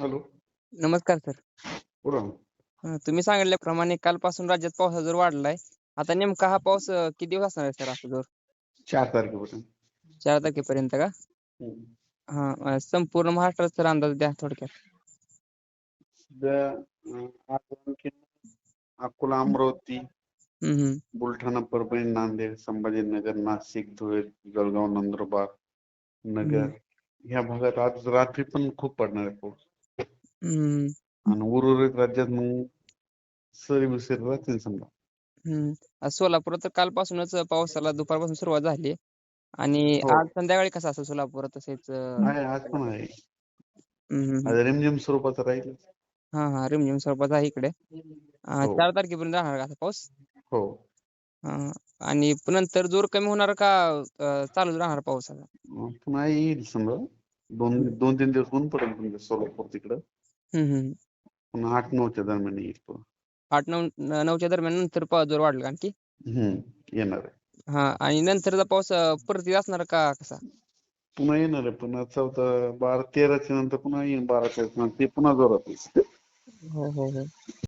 Hello. नमस्कार sir. तुम्ही सांगितल्याप्रमाणे कालपासून राज्यात पावसाचा जोर वाढलाय. आता नेमका हा पाऊस किती दिवस असणार आहे सर असा जोर? चार तारखेपासून चार तारखेपर्यंत का. हा संपूर्ण महाराष्ट्राचा तर अंदाज द्या थोडक्यात. अकोला अमरावती बुलढाणा परभणी नांदेड संभाजीनगर नाशिक धुळे जळगाव नंदुरबार नगर ह्या भागात आज रात्री पण खूप पडणार आहे पाऊस. हम्म. आणि उर्वरित राज्यात मग सरी विसरी राहतील समजा. हम्म. आज सोलापुरात तर कालपासूनच पावसाला दुपारपासून सुरुवात झाली. आणि हो. आज संध्याकाळी कसं असेल सोलापुरात तसेच अं, आहे आज पण आहे. हम्म. आज रिमझिम स्वरूपाचं राहील. हा हा. रिमझिम स्वरूपात आहे इकडे. अं, हो. चार तारखेपर्यंत राहणार का असा पाऊस? हो. हा. आणि नंतर जोर कमी होणार का अं, चालूच राहणार पावसाचा अं, पुन्हा येईल समजा. दोन दोन तीन दिवस ऊन पडेल तुमच्या सोलापूर तिकडं. पुन्हा आठ नऊच्या दरम्यान येईल. आठ नऊ न- नऊच्या दरम्यान नंतर पाऊस जोर वाढला आणखी हम्म येणार आहे. हा आणि नंतरचा पाऊस अं, परत येत असणार का कसा? पुन्हा येणार आहे. पुन्हा चौथा बारा तेराच्या नंतर पुन्हा येईल बाराच्या नंतर ते पुन्हा जोरात येईल. हो हो हो.